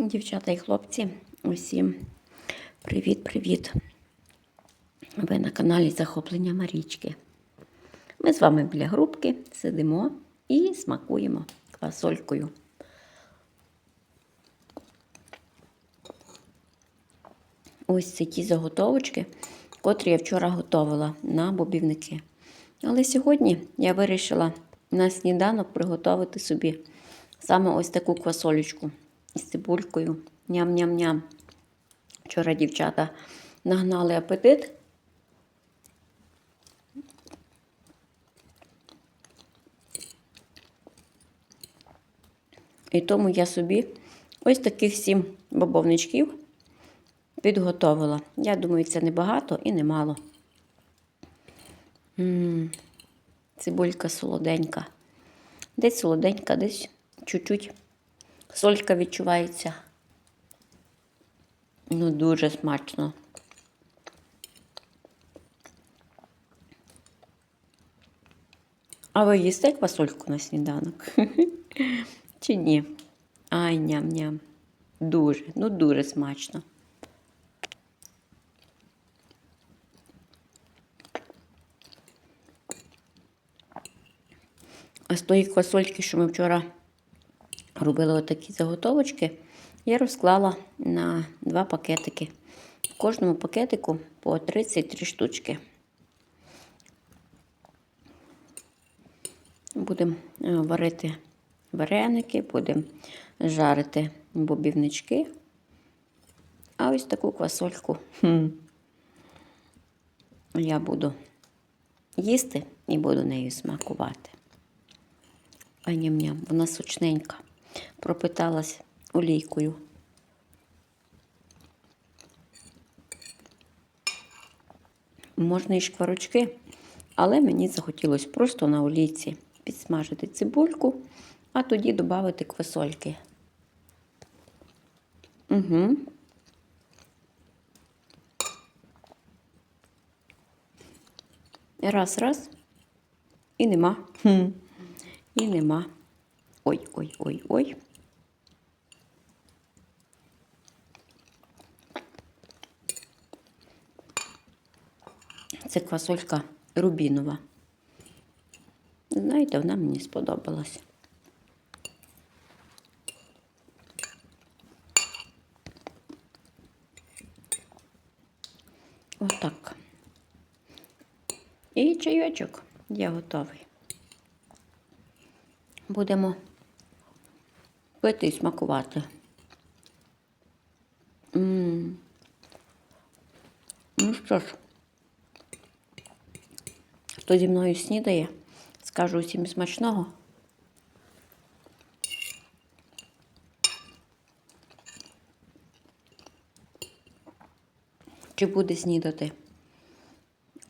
Дівчата і хлопці, усім привіт-привіт! Ви на каналі Захоплення Марічки. Ми з вами біля грубки сидимо і смакуємо квасолькою. Ось це ті заготовочки, котрі я вчора готувала на бобівники. Але сьогодні я вирішила на сніданок приготувати собі саме ось таку квасолечку із цибулькою. Ням-ням-ням. Вчора дівчата нагнали апетит. І тому я собі ось таких сім бобовничків підготовила. Я думаю, це небагато і немало. М-м, цибулька солоденька. Десь солоденька, десь чуть-чуть солька відчувається. Ну, дуже смачно. А ви їсте квасольку на сніданок? Чи ні? Ай, ням-ням. Дуже, ну дуже смачно. А з тої квасольки, що ми вчора робили отакі заготовочки, я розклала на два пакетики. В кожному пакетику по 33 штучки. Будемо е, варити вареники, будемо жарити бобівнички. А ось таку квасольку хм, я буду їсти і буду нею смакувати. А ням-ням, вона сочненька, пропиталась олійкою. Можна і шкварочки, але мені захотілося просто на олійці підсмажити цибульку, а тоді додати квасольки. Угу. Раз, раз. І нема. І нема. Ой, ой, ой, ой. Це квасолька рубінова. Знаєте, вона мені сподобалась. Отак. І чайочок я готовий. Будемо пити і смакувати. М -м -м. Ну що ж, хто зі мною снідає, скажу усім смачного. Чи буде снідати?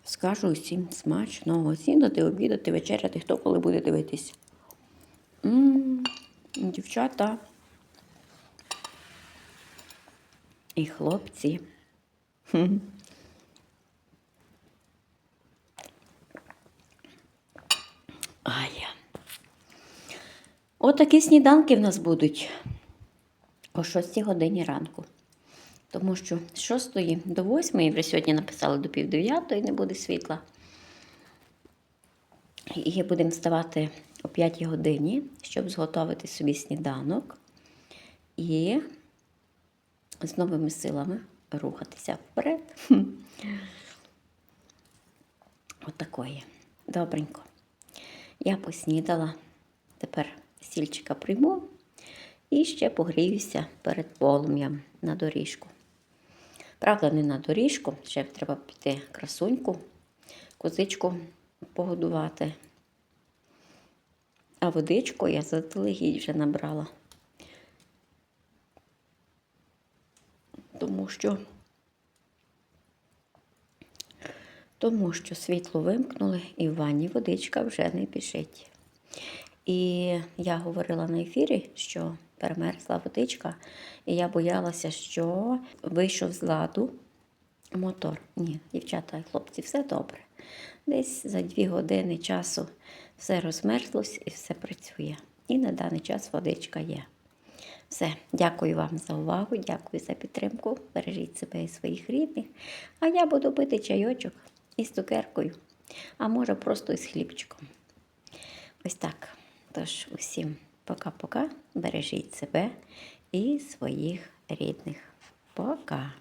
Скажу усім смачного. Снідати, обідати, вечеряти, хто коли буде дивитись. М -м, дівчата і хлопці. Ай. Отакі сніданки в нас будуть о 6 годині ранку. Тому що з 6 до 8 вже сьогодні написали до пів 9 не буде світла. І будемо вставати о 5 годині, щоб зготовити собі сніданок і з новими силами рухатися вперед. Отакої. Добренько. Я поснідала, тепер сільчика прийму і ще погріюся перед полум'ям на доріжку. Правда, не на доріжку, ще треба піти красуньку, козичку погодувати. А водичку я заздалегідь вже набрала. Тому що, тому що світло вимкнули і в ванні водичка вже не біжить. І я говорила на ефірі, що перемерзла водичка, і я боялася, що вийшов з ладу мотор. Ні, дівчата і хлопці, все добре. Десь за дві години часу все розмерзлось і все працює. І на даний час водичка є. Все, дякую вам за увагу, дякую за підтримку. Бережіть себе і своїх рідних. А я буду пити чайочок із цукеркою, а може просто із хлібчиком. Ось так. Тож усім пока-пока. Бережіть себе і своїх рідних. Пока.